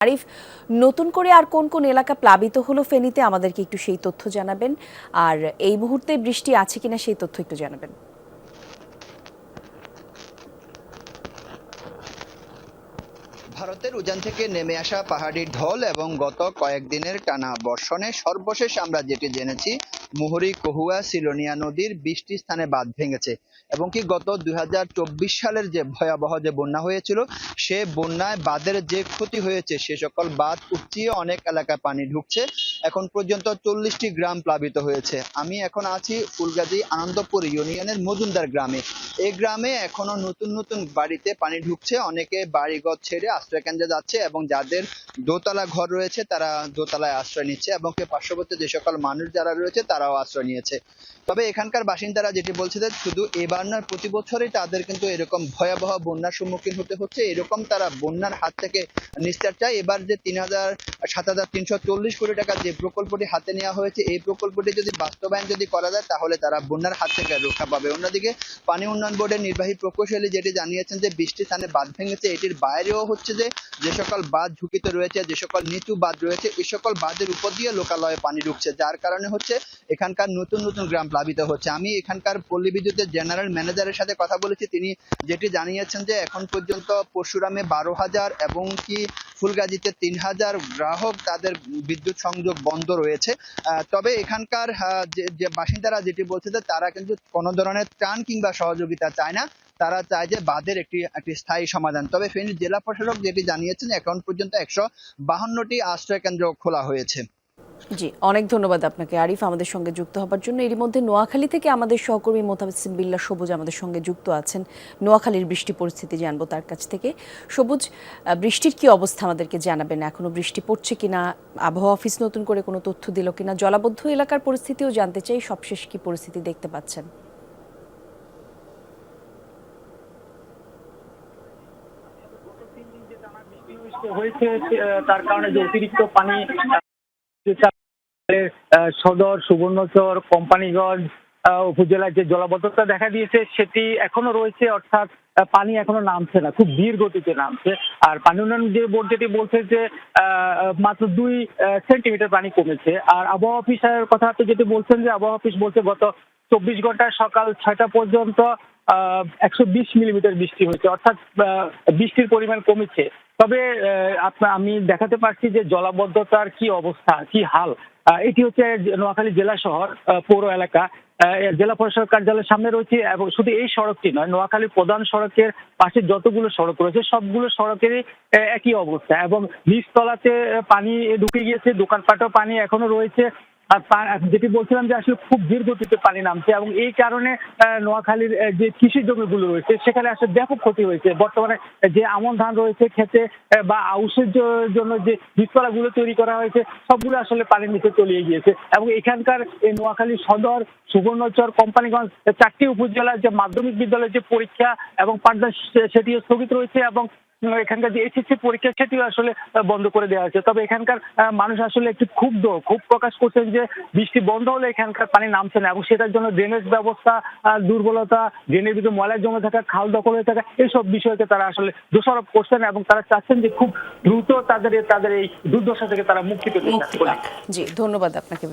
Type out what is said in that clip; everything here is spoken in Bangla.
আরিফ, নতুন করে আর কোন কোন এলাকা প্লাবিত হলো ফেনীতে আমাদেরকে একটু সেই তথ্য জানাবেন। আর এই মুহূর্তে বৃষ্টি আছে কিনা সেই তথ্য একটু জানাবেন। ভারতের উজান থেকে নেমে আসা পাহাড়ি ঢল এবং গত কয়েকদিনের টানা বর্ষণে সর্বশেষ আমরা যেটি জেনেছি মুহুরী কহুয়া সিলোনিয়া নদীর বৃষ্টি স্থানে বাঁধ ভেঙেছে এবং কি গত দুই হাজার চব্বিশ সালের যে ভয়াবহ যে বন্যা হয়েছিল, সে বন্যায় বাঁধের যে ক্ষতি হয়েছে, সে সকল বাঁধ উপচিয়ে অনেক এলাকায় পানি ঢুকছে। এখন পর্যন্ত চল্লিশটি গ্রাম প্লাবিত হয়েছে। আমি এখন আছি ফুলগাজী আনন্দপুর ইউনিয়নের মজুমদার গ্রামে। এই গ্রামে এখনও নতুন নতুন বাড়িতে পানি ঢুকছে। অনেকে বাড়িঘর ছেড়ে আশ্রয় কেন্দ্রে যাচ্ছে এবং যাদের দোতলা ঘর রয়েছে, তারা দোতলায় আশ্রয় নিচ্ছে এবং পার্শ্ববর্তী যে সকল মানুষ যারা রয়েছে তারাও আশ্রয় নিয়েছে। তবে এখানকার বাসিন্দারা যেটি বলছে যে শুধু এবার নয়, প্রতি বছরই তাদের কিন্তু এরকম ভয়াবহ বন্যার সম্মুখীন হতে হচ্ছে। এরকম তারা বন্যার হাত থেকে নিস্তার চায়। এবার যে তিন হাজার সাত হাজার তিনশো চল্লিশ কোটি টাকা যে প্রকল্পটি হাতে নেওয়া হয়েছে, এই প্রকল্পটি যদি বাস্তবায়ন যদি করা যায়, তাহলে তারা বন্যার হাত থেকে রক্ষা পাবে। অন্যদিকে, পানি উন্নয়ন বোর্ডের নির্বাহী প্রকৌশলী যেটি জানিয়েছেন যে বৃষ্টি স্থানে বাঁধ ভেঙেছে, এটির বাইরেও হচ্ছে যে যে সকল বাঁধ ঝুঁকিতে রয়েছে, যে সকল নিচু বাঁধ রয়েছে এই সকল বাঁধের উপর দিয়ে লোকালয়ে পানি ঢুকছে, যার কারণে হচ্ছে এখানকার নতুন নতুন গ্রাম প্লাবিত হচ্ছে। আমি এখানকার পল্লী বিদ্যুতের জেনারেল ম্যানেজারের সাথে কথা বলেছি, তিনি যেটি জানিয়েছেন যে এখন পর্যন্ত পরশুরামে বারো হাজার এবং কি ফুলগাজীতে তিন হাজার গ্রাহক তাদের বিদ্যুৎ সংযোগ বন্ধ রয়েছে। তবে এখানকার যে বাসিন্দারা যেটি বলছে যে তারা কিন্তু কোনো ধরনের ত্রাণ কিংবা সহযোগিতা চায় না। তারা চায় যে বাঁধের একটি একটি স্থায়ী সমাধান। তবে ফেনী জেলা প্রশাসক যেটি জানিয়েছেন, এখন পর্যন্ত একশো বাহান্নটি আশ্রয় কেন্দ্র খোলা হয়েছে। জি, অনেক ধন্যবাদ আপনাকে। আরিফ আমাদের সঙ্গে যুক্ত হবার জন্য। এরই মধ্যে নোয়াখালী থেকে আমাদের সহকর্মী মোতাবেসিম বিল্লা সবুজ আমাদের সঙ্গে যুক্ত আছেন। নোয়াখালীর বৃষ্টি পরিস্থিতি জানব তার কাছ থেকে। সবুজ বৃষ্টির কি অবস্থা আমাদেরকে জানাবেন? এখনও বৃষ্টি পড়ছে কিনা? আবহাওয়া অফিস নতুন করে কোনো তথ্য দিল কিনা? জলাবদ্ধ এলাকার পরিস্থিতিও জানতে চাই। সবশেষ কি পরিস্থিতি দেখতে পাচ্ছেন? হয়েছে তার কারণে যে অতিরিক্ত পানি সদর, সুবর্ণচর, কোম্পানিগঞ্জ উপজেলায় যে জলাবদ্ধতা দেখা দিয়েছে, সেটি এখনও রয়েছে, অর্থাৎ পানি এখনও নামছে না, খুব ধীর গতিতে নামছে। আর পানি উন্নয়ন যে বোর্ড যেটি বলছে যে মাত্র দুই সেন্টিমিটার পানি কমেছে। আর আবহাওয়া অফিসের কথা আপনি যেটি বলছেন যে, আবহাওয়া অফিস বলছে গত চব্বিশ ঘন্টায় সকাল ছয়টা পর্যন্ত, আহ, একশো বিশ মিলিমিটার বৃষ্টি হয়েছে, অর্থাৎ বৃষ্টির পরিমাণ কমেছে। তবে আমি দেখাতে পারছি যে জলাবদ্ধতার কি অবস্থা, কি হাল। এটি হচ্ছে নোয়াখালী জেলা শহর পৌর এলাকা। জেলা পরিষদ কার্যালয়ের সামনে রয়েছে এবং শুধু এই সড়কটি নয় নোয়াখালী প্রধান সড়কের পাশে যতগুলো সড়ক রয়েছে, সবগুলো সড়কেরই একই অবস্থা। এবং নিচতলাতে পানি ঢুকে গিয়েছে, দোকানপাটেও পানি এখনও রয়েছে। যেটি বলছিলাম যে আসলে খুব ধীর গতিতে পানি নামছে এবং এই কারণে নোয়াখালীর যে কৃষি জমিগুলো রয়েছে সেখানে আসলে ব্যাপক ক্ষতি হয়েছে। বর্তমানে যে আমন ধান রয়েছে আহ, বা আউশের জন্য যে বীজতলাগুলো তৈরি করা হয়েছে সবগুলো আসলে পানির নিচে তলিয়ে গিয়েছে। এবং এখানকার এই নোয়াখালী সদর সুবর্ণচর কোম্পানিগঞ্জ চারটি উপজেলার যে মাধ্যমিক বিদ্যালয়ের যে পরীক্ষা এবং পাঠদান সেটিও স্থগিত রয়েছে এবং এখানকার যে এসএসসি পরীক্ষা সেটিও আসলে বন্ধ করে দেওয়া হয়েছে। তবে এখানকার মানুষ আসলে একটু ক্ষুব্ধ ক্ষোভ প্রকাশ করছেন যে বৃষ্টি বন্ধ হলে এখানকার পানি নামছে না এবং সেটার জন্য ড্রেনেজ ব্যবস্থা দুর্বলতা ড্রেনের ভিতরে ময়লা জমে থাকা খাল দখল হয়ে থাকা এইসব বিষয়কে তারা আসলে দোষারোপ করছেন এবং তারা চাচ্ছেন যে খুব দ্রুত তাদের তাদের এই দুর্দশা থেকে তারা মুক্তি পেতে জি ধন্যবাদ আপনাকে।